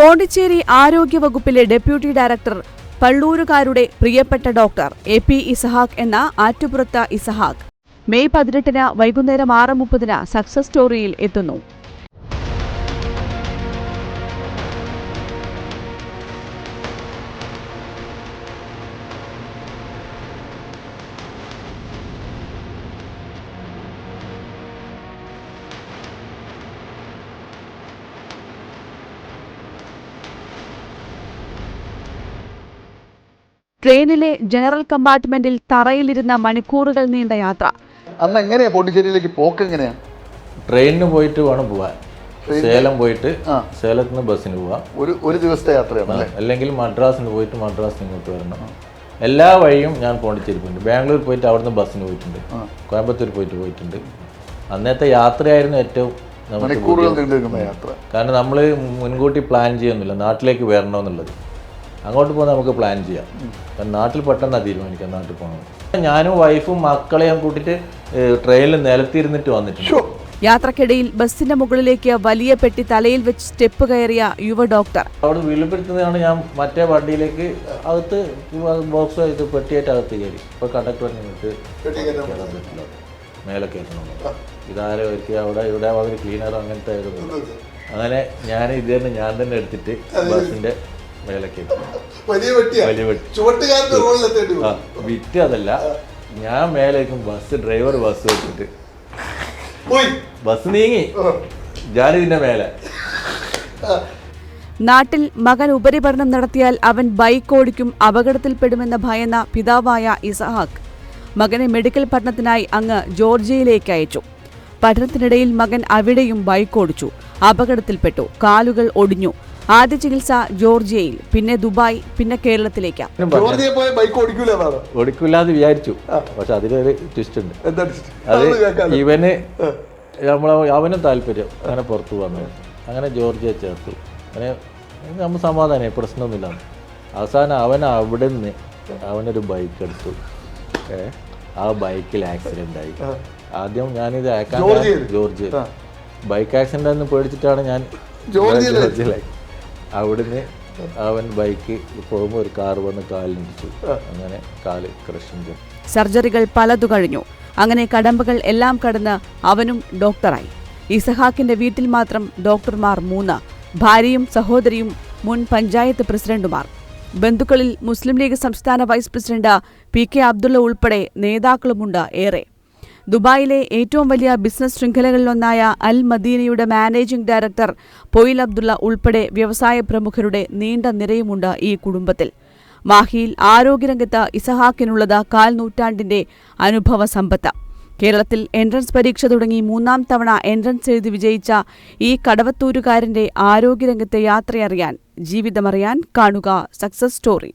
പോണ്ടിച്ചേരി ആരോഗ്യവകുപ്പിലെ deputy director പള്ളൂരുകാരുടെ പ്രിയപ്പെട്ട ഡോക്ടർ എ പി ഇസഹാക്ക് എന്ന ആറ്റുപുറത്ത ഇസഹാക്ക് മെയ് പതിനെട്ടിന് വൈകുന്നേരം ആറ് മുപ്പതിന് സക്സസ് സ്റ്റോറിയിൽ എത്തുന്നു. ട്രെയിനിലെ ജനറൽ കമ്പാർട്ട്മെന്റിൽ തറയിലിരുന്ന മണിക്കൂറുകൾ നീണ്ട യാത്ര. അന്ന് എങ്ങനെയാ പോണ്ടിച്ചേരിയിലേക്ക് പോക്ക് എങ്ങനെയാ? ട്രെയിനിന് പോയിട്ട് വേണം പോവാൻ. സേലം പോയിട്ട്. സേലത്ത് നിന്ന് ബസ്സിന് പോവാം. ഒരു ഒരു ദിവസത്തെ യാത്രയാണ് അല്ലെങ്കിൽ മദ്രാസിന് പോയിട്ട് മദ്രാസ് ഇങ്ങോട്ട് വരണം. എല്ലാ വഴിയും ഞാൻ പോണ്ടിച്ചേരി പോയിട്ടുണ്ട്. ബാംഗ്ലൂർ പോയിട്ട് അവിടുന്ന് ബസ്സിന് പോയിട്ടുണ്ട്. കോയമ്പത്തൂർ പോയിട്ട് പോയിട്ടുണ്ട്. അന്നത്തെ യാത്രയായിരുന്നു ഏറ്റവും നമുക്ക് യാത്ര. കാരണം നമ്മൾ മുൻകൂട്ടി പ്ലാൻ ചെയ്യുന്നില്ല. നാട്ടിലേക്ക് വരണമെന്നുള്ളത്. അങ്ങോട്ട് പോകുന്ന നമുക്ക് പ്ലാൻ ചെയ്യാം. കാരണം നാട്ടിൽ പെട്ടെന്നാണ് തീരുമാനിക്കാം നാട്ടിൽ പോകണം. ഞാനും വൈഫും മക്കളെയും കൂട്ടിയിട്ട് ട്രെയിനിൽ നിലത്തിരുന്നിട്ട് വന്നിട്ടുണ്ട്. യാത്രക്കിടയിൽ ബസ്സിന്റെ മുകളിലേക്ക് വലിയ പെട്ടി തലയിൽ വെച്ച് സ്റ്റെപ്പ് കയറിയ യുവ ഡോക്ടർ. അവിടെ വിളിപ്പെടുത്തുന്നതാണ് ഞാൻ മറ്റേ വണ്ടിയിലേക്ക് അകത്ത് ബോക്സ് ഇത് പെട്ടിയായിട്ട് അകത്ത് കയറി. ഇപ്പോൾ കണ്ടക്ടർ നിങ്ങൾക്ക് മേലെ കയറ്റണം. ഇതാരെ ഒരുക്കി അവിടെ ഇവിടെ അവർ ക്ലീനർ അങ്ങനത്തെ ആയിരുന്നു അങ്ങനെ ഞാൻ ഇത് തന്നെ ഞാൻ തന്നെ എടുത്തിട്ട് ബസ്സിന്റെ മേലെ കയറ്റി വലിയ വെട്ടിയാ? വലിയ വെട്ടി. ചുവട്ടുകാരന്റെ റോളിലെത്തേണ്ടി ആ വിറ്റ് അതല്ല ഞാൻ മേലേക്കും ബസ് ഡ്രൈവർ ബസ് വെച്ചിട്ട്. പോയി. ബസ് നീങ്ങി. ഞാനിതിന്റെ മേലെ. നാട്ടിൽ മകൻ ഉപരിപഠനം നടത്തിയാൽ അവൻ ബൈക്ക് ഓടിക്കും അപകടത്തിൽപ്പെടുമെന്ന് ഭയന്ന പിതാവായ ഇസഹാക്ക്. മകനെ മെഡിക്കൽ പഠനത്തിനായി അങ്ങ് ജോർജിയയിലേക്ക് അയച്ചു. പഠനത്തിനിടയിൽ മകൻ അവിടെയും ബൈക്ക് ഓടിച്ചു അപകടത്തിൽപ്പെട്ടു കാലുകൾ ഒടിഞ്ഞു ആദ്യ ചികിത്സ ജോർജിയയിൽ പിന്നെ ദുബായ് പിന്നെ കേരളത്തിലേക്ക്. ജോർജിയെ പോയ ബൈക്ക് ഓടിക്കൂല എന്നാണ്? ഓടിക്കില്ലാന്ന് വിചാരിച്ചു. പക്ഷെ അതിലൊരു ട്വിസ്റ്റ് ഉണ്ട്. എന്താ അത്. ഇവന് നമ്മളെ അവനും താല്പര്യം. അങ്ങനെ പുറത്തു വന്നു. അങ്ങനെ ജോർജിയെ ചേർത്തു. അങ്ങനെ നമ്മൾ സമാധാനമായി പ്രശ്നമൊന്നുമില്ല. അവസാനം അവൻ അവിടെ നിന്ന് അവനൊരു ബൈക്ക് എടുത്തു. ആ ബൈക്കിൽ ആക്സിഡന്റ് ആയി. ആദ്യം ഞാനിത്? ജോർജിയ ബൈക്ക് ആക്സിഡന്റ് എന്ന് പേടിച്ചിട്ടാണ് ഞാൻ ജോർജിയയിൽ? അവിടുന്ന് അവൻ ബൈക്ക് പോകുമ്പോൾ ഒരു കാർ വന്ന് കാലിനിടിച്ചു അങ്ങനെ കാൽ ചെയ്തു സർജറികൾ പലതു കഴിഞ്ഞു. അങ്ങനെ കടമ്പകൾ എല്ലാം കടന്ന് അവനും ഡോക്ടറായി. ഇസഹാക്കിന്റെ വീട്ടിൽ മാത്രം ഡോക്ടർമാർ മൂന്ന്. ഭാര്യയും സഹോദരിയും മുൻ പഞ്ചായത്ത് പ്രസിഡന്റുമാർ. ബന്ധുക്കളിൽ മുസ്ലിം ലീഗ് സംസ്ഥാന vice president P K Abdulla ഉൾപ്പെടെ നേതാക്കളുമുണ്ട് ഏറെ. ദുബായിലെ ഏറ്റവും വലിയ ബിസിനസ് ശൃംഖലകളിലൊന്നായ അൽ മദീനയുടെ മാനേജിംഗ് ഡയറക്ടർ പൊയിൽ അബ്ദുള്ള ഉൾപ്പെടെ വ്യവസായ പ്രമുഖരുടെ നീണ്ട നിരയുമുണ്ട് ഈ കുടുംബത്തിൽ. മാഹിയിൽ ആരോഗ്യരംഗത്ത് ഇസഹാക്കിനുള്ളത് കാൽ നൂറ്റാണ്ടിന്റെ അനുഭവ സമ്പത്ത്. കേരളത്തിൽ എൻട്രൻസ് പരീക്ഷ തുടങ്ങി മൂന്നാം തവണ എൻട്രൻസ് എഴുതി വിജയിച്ച ഈ കടവത്തൂരുകാരന്റെ ആരോഗ്യരംഗത്തെ യാത്രയറിയാൻ ജീവിതമറിയാൻ കാണുക സക്സസ് സ്റ്റോറി.